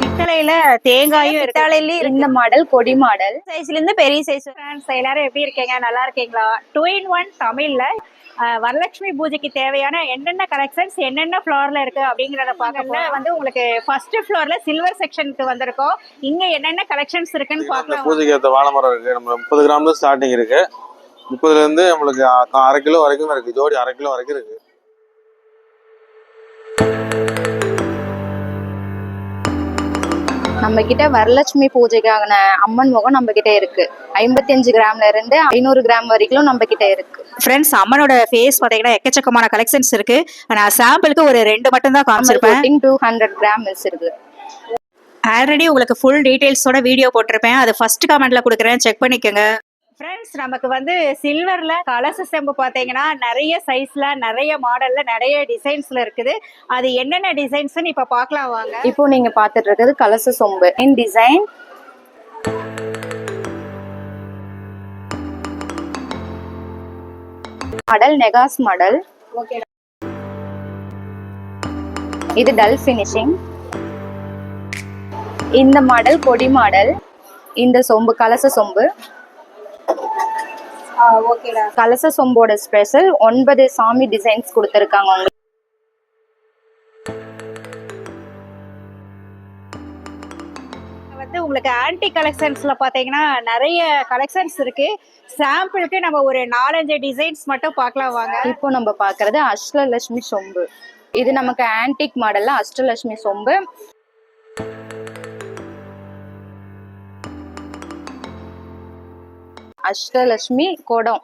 பித்தளையில தேங்காயும் இருக்கு. பித்தாளையில இந்த மாடல் கொடி மாடல். சைஸ்ல இருந்து பெரிய சைஸ் எல்லாரும் எப்படி இருக்கீங்க? நல்லா இருக்கீங்களா? டூ இன் ஒன் தமிழ்ல வரலட்சுமி பூஜைக்கு தேவையான என்னென்ன கலெக்ஷன்ஸ் என்னென்ன ஃப்ளோர்ல இருக்கு அப்படிங்கறத பார்க்கல வந்து உங்களுக்கு ஃபர்ஸ்ட் ஃப்ளோர்ல சில்வர் செக்ஷனுக்கு வந்திருக்கோம். இங்க என்னென்ன கலெக்ஷன்ஸ் இருக்குன்னு பார்க்கலாம். பூஜைக்கு ஏற்ற வாழை மரம் இருக்கு. நம்ம முப்பது கிராம்ல ஸ்டார்டிங் இருக்கு. முப்பதுல இருந்து நம்மளுக்கு அரை கிலோ வரைக்கும் இருக்கு. ஜோடி அரை கிலோ வரைக்கும் இருக்கு. நம்ம கிட்ட வரலட்சுமி பூஜைக்கான அம்மன் முகம் நம்ம கிட்ட இருக்கு. ஐம்பத்தி அஞ்சு கிராம்ல இருந்து ஐநூறு கிராம் வரைக்கும் நம்ம கிட்ட இருக்கு. ஃப்ரெண்ட்ஸ் அம்மனோட ஃபேஸ் பாத்தீங்கன்னா எக்கச்சக்கமான கலெக்ஷன்ஸ் இருக்கு. நான் சாம்பிளுக்கு ஒரு ரெண்டு மட்டும் தான் காமிச்சிருப்பேன். டூ ஹண்ட்ரட் கிராம் மில்ஸ் இருக்கு. ஆல்ரெடி உங்களுக்கு ஃபுல் டீடைல்ஸோட வீடியோ போட்டிருப்பேன். அது ஃபர்ஸ்ட் கமெண்ட்ல கொடுக்குறேன். செக் பண்ணிக்கோங்க. ஃப்ரெண்ட்ஸ் நமக்கு வந்து சில்வர்ல கலச செம்பு பார்த்தீங்கன்னா நிறைய சைஸ்ல நிறைய மாடல்ல நிறைய டிசைன்ஸ்ல இருக்குது. அது என்னென்ன டிசைன்ஸ்னு இப்ப பார்க்கலாம் வாங்க. இப்போ நீங்க பாத்துட்டு இருக்கிறது கலச சொம்பு. இன் டிசைன் மாடல் நெகாஸ் மாடல் ஓகே இது டல் ஃபினிஷிங் இந்த மாடல் கொடி மாடல் இந்த சொம்பு கலச சொம்பு. ஓகேடா கலச சொம்போட ஸ்பெஷல் ஒன்பது சாமி டிசைன்ஸ் கொடுத்துருக்காங்க உங்களுக்கு வந்து உங்களுக்கு ஆன்டி கலெக்ஷன்ஸ்ல பாத்தீங்கன்னா நிறைய கலெக்ஷன்ஸ் இருக்கு. சாம்பிளுக்கு நம்ம ஒரு நாலஞ்சு டிசைன்ஸ் மட்டும் பார்க்கலாம் வாங்க. இப்போ நம்ம பார்க்கறது அஷ்டலட்சுமி சொம்பு. இது நமக்கு ஆன்டிக் மாடல்ல அஷ்டலட்சுமி சொம்பு. அஷ்டலட்சுமி குடம்.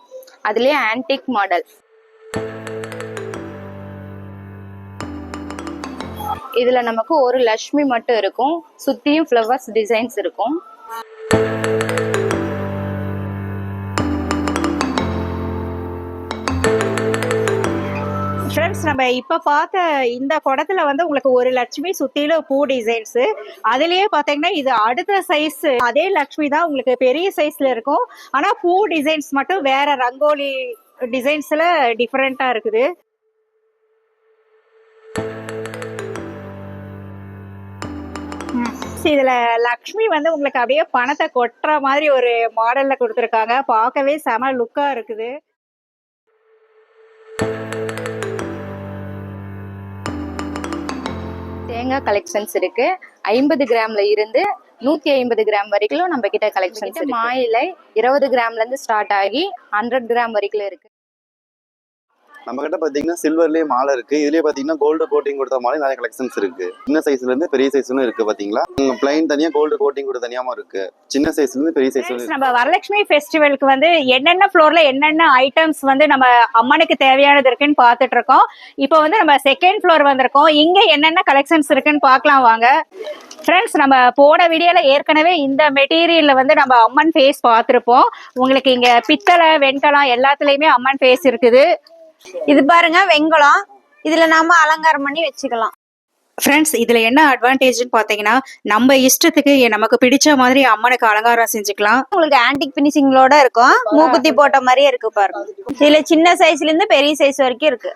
அதுலயே ஆன்டிக் மாடல் இதுல நமக்கு ஒரு லட்சுமி மட்டும் இருக்கும். சுத்தியும் ஃப்ளவர்ஸ் டிசைன்ஸ் இருக்கும். ஃப்ரெண்ட்ஸ் நம்ம இப்போ பார்த்த இந்த குடத்துல வந்து உங்களுக்கு ஒரு லட்சுமி சுத்திலும் பூ டிசைன்ஸ் அதுலயே பாத்தீங்கன்னா இது அடுத்த சைஸ் அதே லட்சுமி தான் உங்களுக்கு பெரிய சைஸ்ல இருக்கும். ஆனா பூ டிசைன்ஸ் மட்டும் வேற ரங்கோலி டிசைன்ஸ்ல டிஃப்ரெண்டா இருக்குது. இதுல லக்ஷ்மி வந்து உங்களுக்கு அப்படியே பணத்தை கொட்டுற மாதிரி ஒரு மாடல்ல கொடுத்துருக்காங்க. பார்க்கவே செம லுக்கா இருக்குது. தேங்காய் கலெக்ஷன்ஸ் இருக்கு. ஐம்பது கிராம்ல இருந்து நூத்தி ஐம்பது கிராம் வரைக்கும் நம்ம கிட்ட கலெக்ஷன்ஸ் மாயிலை இருபது கிராம்ல இருந்து ஸ்டார்ட் ஆகி ஹண்ட்ரட் கிராம் வரைக்கும் இருக்கு. நம்ம கிட்ட பாத்தீங்கன்னா சில்வர்லயே மாலை இருக்கு. இதுலயே பாத்தீங்கன்னா கோல்டு கோட்டிங் கொடுத்த மாலை நிறைய கலெக்ஷன்ஸ் இருக்கு. சின்ன சைஸ்ல இருந்து பெரிய சைஸ்னு இருக்கு பாத்தீங்களா? பிளைன் தனியா கோல்டு கோட்டிங் கொடுத்த தனியாவும் இருக்கு. சின்ன சைஸ்ல இருந்து பெரிய சைஸ் நம்ம வரலட்சுமி ஃபெஸ்டிவலுக்கு வந்து என்னென்ன ஃப்ளோர்ல என்னென்ன ஐட்டம்ஸ் வந்து நம்ம அம்மனுக்கு தேவையானது இருக்குன்னு பார்த்துட்டு இருக்கோம். இப்போ வந்து நம்ம செகண்ட் ஃப்ளோர் வந்திருக்கோம். இங்க என்னென்ன கலெக்ஷன்ஸ் இருக்குன்னு பார்க்கலாம் வாங்க. ஃப்ரெண்ட்ஸ் நம்ம போன வீடியோல ஏற்கனவே இந்த மெட்டீரியல்ல வந்து நம்ம அம்மன் ஃபேஸ் பார்த்துருப்போம். உங்களுக்கு இங்க பித்தளை வெண்கலம் எல்லாத்துலயுமே அம்மன் ஃபேஸ் இருக்குது. இது பாருங்க வெங்கலம். இதுல நாம அலங்காரம் பண்ணி வச்சுக்கலாம். ஃப்ரெண்ட்ஸ் இதுல என்ன அட்வான்டேஜ்னு பாத்தீங்கன்னா நம்ம இஷ்டத்துக்கு நமக்கு பிடிச்ச மாதிரி அம்மனுக்கு அலங்காரம் செஞ்சுக்கலாம். உங்களுக்கு ஆன்டிக் பினிஷிங்களோட இருக்கும். மூக்குத்தி போட்ட மாதிரியே இருக்கு பாருங்க. இதுல சின்ன சைஸ்ல இருந்து பெரிய சைஸ் வரைக்கும் இருக்கு.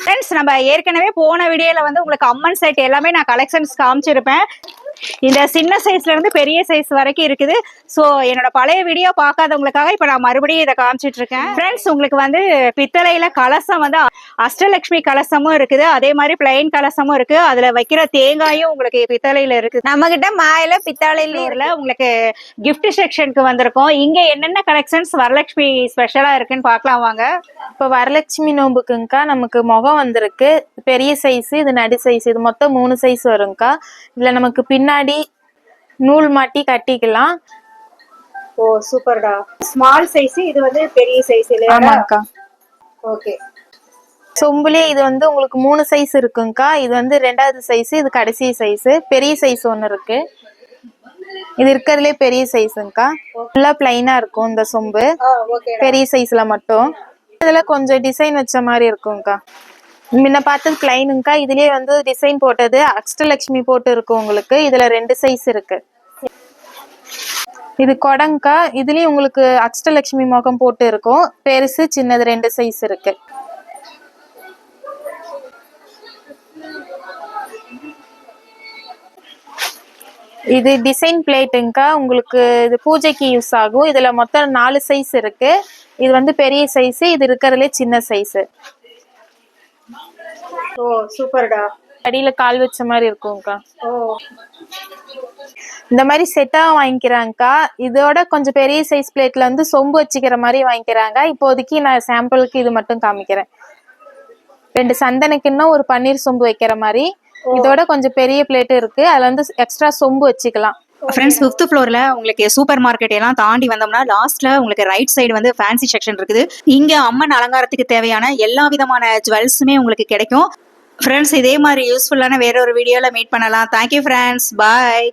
ஃப்ரெண்ட்ஸ் நம்ம ஏற்கனவே போன வீடியோல வந்து உங்களுக்கு அம்மன் செட் எல்லாமே நான் கலெக்ஷன்ஸ் காமிச்சிருப்பேன். இந்த சின்ன சைஸ்ல இருந்து பெரிய சைஸ் வரைக்கும் இருக்குது. ஸோ என்னோட பழைய வீடியோ பார்க்காதவங்களுக்காக இப்போ நான் மறுபடியும் இதை காமிச்சிட்டு இருக்கேன். ஃப்ரெண்ட்ஸ் உங்களுக்கு வந்து பித்தளையில கலசம் வந்து அஷ்டலட்சுமி கலசமும் இருக்குது. அதே மாதிரி பிளைன் கலசமும் இருக்கு. அதுல வைக்கிற தேங்காயும் உங்களுக்கு பித்தளையில இருக்குது நம்ம கிட்ட மாயில பித்தாளையில உங்களுக்கு gift செக்ஷனுக்கு வந்திருக்கோம். இங்க என்னென்ன கலெக்ஷன்ஸ் வரலட்சுமி ஸ்பெஷலா இருக்குன்னு பார்க்கலாம் வாங்க. இப்போ வரலட்சுமி நோம்புக்குங்கக்கா நமக்கு முகம் வந்திருக்கு. பெரிய சைஸ் இது நடு சைஸ் இது மொத்தம் மூணு சைஸ் வரும்க்கா இதுல நமக்கு பின்னாடி நூல் மாட்டி கட்டிக்கலாம். ஓ சூப்பர்டா ஸ்மால் சைஸ் இது வந்து பெரிய சைஸ் இல்லையா? ஆமாக்கா ஓகே சொம்புலயே இது வந்து உங்களுக்கு மூணு சைஸ் இருக்குங்கக்கா இது வந்து ரெண்டாவது சைஸ் இது கடைசி சைஸ் பெரிய சைஸ் ஒன்று இருக்கு. இது இருக்கிறதுலே பெரிய சைஸுங்கக்கா ஃபுல்லா பிளைனா இருக்கும் இந்த சொம்பு. பெரிய சைஸ்ல மட்டும். இதுல கொஞ்சம் டிசைன் வச்ச மாதிரி இருக்கும்க்கா முன்ன பார்த்தது பிளைனுங்கக்கா இதுலயே வந்து டிசைன் போட்டது அஷ்டலட்சுமி போட்டு இருக்கு உங்களுக்கு. இதுல ரெண்டு சைஸ் இருக்கு. இது கொடங்கா இதுலயும் உங்களுக்கு அஷ்டலட்சுமி முகம் போட்டு இருக்கும். பெருசு சின்னது ரெண்டு சைஸ் இருக்கு. இது டிசைன் பிளேட்டுங்கக்கா உங்களுக்கு இது பூஜைக்கு யூஸ் ஆகும். இதுல மொத்தம் நாலு சைஸ் இருக்கு. இது வந்து பெரிய சைஸ் இது இருக்கிறதுலே சின்ன சைஸ் ஓ சூப்பர்டா. அடியில கால் வச்ச மாதிரி இருக்கும்க்கா. ஓ. இந்த மாதிரி செட்டா வாங்கிக்கிறாங்கக்கா. இதோட கொஞ்சம் பெரிய சைஸ் பிளேட்ல வந்து சொம்பு வச்சுக்கிற மாதிரி வாங்கிக்கிறாங்க. இப்போதைக்கு நான் சாம்பிளுக்கு இது மட்டும் காமிக்கிறேன். ரெண்டு சந்தன கிண்ணம் ஒரு பன்னீர் சொம்பு வைக்கிற மாதிரி. இதோட கொஞ்சம் பெரிய பிளேட் இருக்கு. அதுல வந்து எக்ஸ்ட்ரா சொம்பு வச்சுக்கலாம். ஃப்ரெண்ட்ஸ் ஃபிஃப்த் ஃப்ளோர்ல உங்களுக்கு சூப்பர் மார்க்கெட் எல்லாம் தாண்டி வந்தோம்னா லாஸ்ட்ல உங்களுக்கு ரைட் சைடு வந்து ஃபேன்சி செக்ஷன் இருக்குது. இங்க அம்மன் அலங்காரத்துக்கு தேவையான எல்லா விதமான ஜுவல்ஸுமே உங்களுக்கு கிடைக்கும். ஃப்ரெண்ட்ஸ் இதே மாதிரி யூஸ்ஃபுல்லான வேற ஒரு வீடியோல மீட் பண்ணலாம். Thank you friends bye